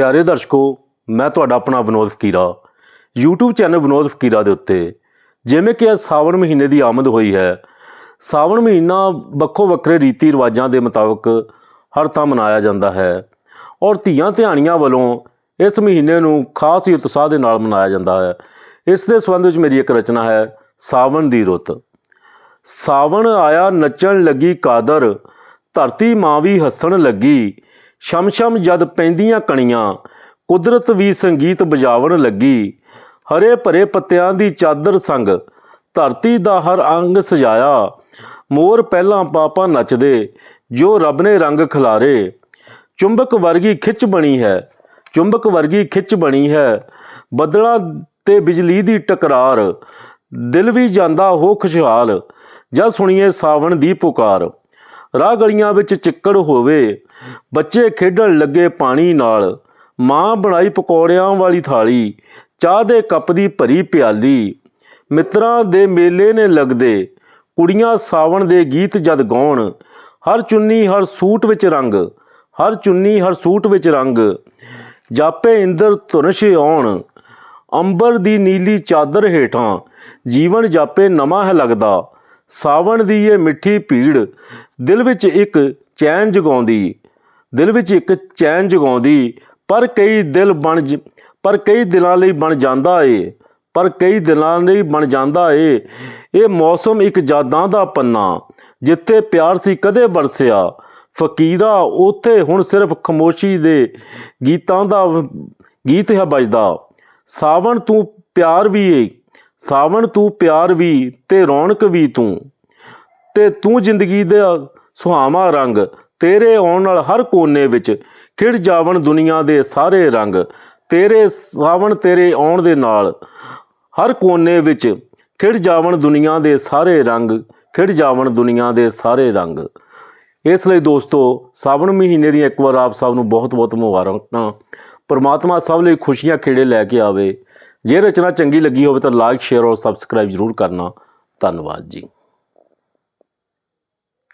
ਪਿਆਰੇ ਦਰਸ਼ਕੋ, ਮੈਂ ਤੁਹਾਡਾ ਆਪਣਾ ਵਿਨੋਦ ਫਕੀਰਾ। YouTube ਚੈਨਲ ਵਿਨੋਦ ਫਕੀਰਾ ਦੇ ਉੱਤੇ। ਜਿਵੇਂ ਕਿ ਅੱਜ ਸਾਵਣ ਮਹੀਨੇ ਦੀ ਆਮਦ ਹੋਈ ਹੈ, ਸਾਵਣ ਮਹੀਨਾ ਵੱਖੋ ਵੱਖਰੇ ਰੀਤੀ ਰਿਵਾਜਾਂ ਦੇ ਮੁਤਾਬਕ ਹਰ ਥਾਂ ਮਨਾਇਆ ਜਾਂਦਾ ਹੈ ਔਰ ਧੀਆਂ ਧਿਆਣੀਆਂ ਵੱਲੋਂ ਇਸ ਮਹੀਨੇ ਨੂੰ ਖਾਸ ਹੀ ਉਤਸ਼ਾਹ ਦੇ ਨਾਲ ਮਨਾਇਆ ਜਾਂਦਾ ਹੈ। ਇਸ ਦੇ ਸੰਬੰਧ ਵਿੱਚ ਮੇਰੀ ਇੱਕ ਰਚਨਾ ਹੈ, ਸਾਵਣ ਦੀ ਰੁੱਤ। ਸਾਵਣ ਆਇਆ ਨੱਚਣ ਲੱਗੀ ਕਾਦਰ, ਧਰਤੀ ਮਾਂ ਵੀ ਹੱਸਣ ਲੱਗੀ ਸ਼ਮ ਜਦ ਪੈਂਦੀਆਂ ਕਣੀਆਂ, ਕੁਦਰਤ ਵੀ ਸੰਗੀਤ ਵਜਾਵਣ ਲੱਗੀ। ਹਰੇ ਭਰੇ ਪੱਤਿਆਂ ਦੀ ਚਾਦਰ ਸੰਗ, ਧਰਤੀ ਦਾ ਹਰ ਅੰਗ ਸਜਾਇਆ। ਮੋਰ ਪਹਿਲਾਂ ਪਾਪਾ ਨੱਚਦੇ, ਜੋ ਰੱਬ ਨੇ ਰੰਗ ਖਿਲਾਰੇ। ਚੁੰਬਕ ਵਰਗੀ ਖਿੱਚ ਬਣੀ ਹੈ, ਚੁੰਬਕ ਵਰਗੀ ਖਿੱਚ ਬਣੀ ਹੈ। ਬੱਦਲਾਂ ਤੇ ਬਿਜਲੀ ਦੀ ਟਕਰਾਰ, ਦਿਲ ਵੀ ਜਾਂਦਾ ਹੋ ਖੁਸ਼ਹਾਲ। ਜਦ ਸੁਣੀਏ ਸਾਵਣ ਦੀ ਪੁਕਾਰ। ਰਾਹ ਗਲੀਆਂ ਵਿੱਚ ਚਿੱਕੜ ਹੋਵੇ। ਬੱਚੇ ਖੇਡਣ ਲੱਗੇ ਪਾਣੀ ਨਾਲ। ਮਾਂ ਬਣਾਈ ਪਕੌੜਿਆਂ ਵਾਲੀ ਥਾਲੀ, ਚਾਹ ਦੇ ਕੱਪ ਦੀ ਭਰੀ ਪਿਆਲੀ। ਮਿੱਤਰਾਂ ਦੇ ਮੇਲੇ ਨੇ ਲੱਗਦੇ। ਕੁੜੀਆਂ ਸਾਵਣ ਦੇ ਗੀਤ ਜਦ ਗਾਉਣ। ਹਰ ਚੁੰਨੀ ਹਰ ਸੂਟ ਵਿੱਚ ਰੰਗ। ਹਰ ਚੁੰਨੀ ਹਰ ਸੂਟ ਵਿੱਚ ਰੰਗ। ਜਾਪੇ ਇੰਦਰ ਧੁਨਸ਼ ਆਉਣ ਅੰਬਰ ਦੀ ਨੀਲੀ ਚਾਦਰ ਹੇਠਾਂ। ਜੀਵਨ ਜਾਪੇ ਨਵਾਂ ਹੈ ਲੱਗਦਾ। ਸਾਵਣ ਦੀ ਇਹ ਮਿੱਠੀ ਭੀੜ। ਦਿਲ ਵਿੱਚ ਇੱਕ ਚੈਨ ਜਗਾਉਂਦੀ, ਦਿਲ ਵਿੱਚ ਇੱਕ ਚੈਨ ਜਗਾਉਂਦੀ, ਪਰ ਕਈ ਦਿਲ ਬਣ ਜ- ਪਰ ਕਈ ਦਿਲਾਂ ਲਈ ਬਣ ਜਾਂਦਾ ਏ, ਪਰ ਕਈ ਦਿਲਾਂ ਲਈ ਬਣ ਜਾਂਦਾ ਏ। ਇਹ ਮੌਸਮ ਇੱਕ ਯਾਦਾਂ ਦਾ ਪੰਨਾ, ਜਿੱਥੇ ਪਿਆਰ ਸੀ ਕਦੇ ਬਰਸਿਆ। ਫਕੀਰਾ ਉਥੇ ਹੁਣ ਸਿਰਫ ਖਮੋਸ਼ੀ ਦੇ ਗੀਤਾਂ ਦਾ, ਗੀਤ ਹੈ ਵੱਜਦਾ। ਸਾਵਣ ਤੂੰ ਪਿਆਰ ਵੀ ਏ, ਸਾਵਣ ਤੂੰ ਪਿਆਰ ਵੀ ਤੇ ਰੌਣਕ ਵੀ ਤੂੰ। ਤੇ ਤੂੰ ਜ਼ਿੰਦਗੀ ਦਾ ਸੁਹਾਵਾ ਰੰਗ, ਤੇਰੇ ਆਉਣ ਨਾਲ ਹਰ ਕੋਨੇ ਵਿੱਚ ਖਿੜ ਜਾਵਣ ਦੁਨੀਆ ਦੇ ਸਾਰੇ ਰੰਗ, ਤੇਰੇ ਸਾਵਣ ਤੇਰੇ ਆਉਣ ਦੇ ਨਾਲ ਹਰ ਕੋਨੇ ਵਿੱਚ ਖਿੜ ਜਾਵਣ ਦੁਨੀਆ ਦੇ ਸਾਰੇ ਰੰਗ, ਖਿੜ ਜਾਵਣ ਦੁਨੀਆ ਦੇ ਸਾਰੇ ਰੰਗ। ਇਸ ਲਈ ਦੋਸਤੋ, ਸਾਵਣ ਮਹੀਨੇ ਦੀ ਇੱਕ ਵਾਰ ਆਪ ਸਭ ਨੂੰ ਬਹੁਤ ਬਹੁਤ ਮੁਬਾਰਕਾਂ। ਪਰਮਾਤਮਾ ਸਭ ਲਈ ਖੁਸ਼ੀਆਂ ਖੇੜੇ ਲੈ ਕੇ ਆਵੇ। ਜੇ ਰਚਨਾ ਚੰਗੀ ਲੱਗੀ ਹੋਵੇ ਤਾਂ ਲਾਈਕ ਸ਼ੇਅਰ ਔਰ ਸਬਸਕ੍ਰਾਈਬ ਜ਼ਰੂਰ ਕਰਨਾ। ਧੰਨਵਾਦ ਜੀ।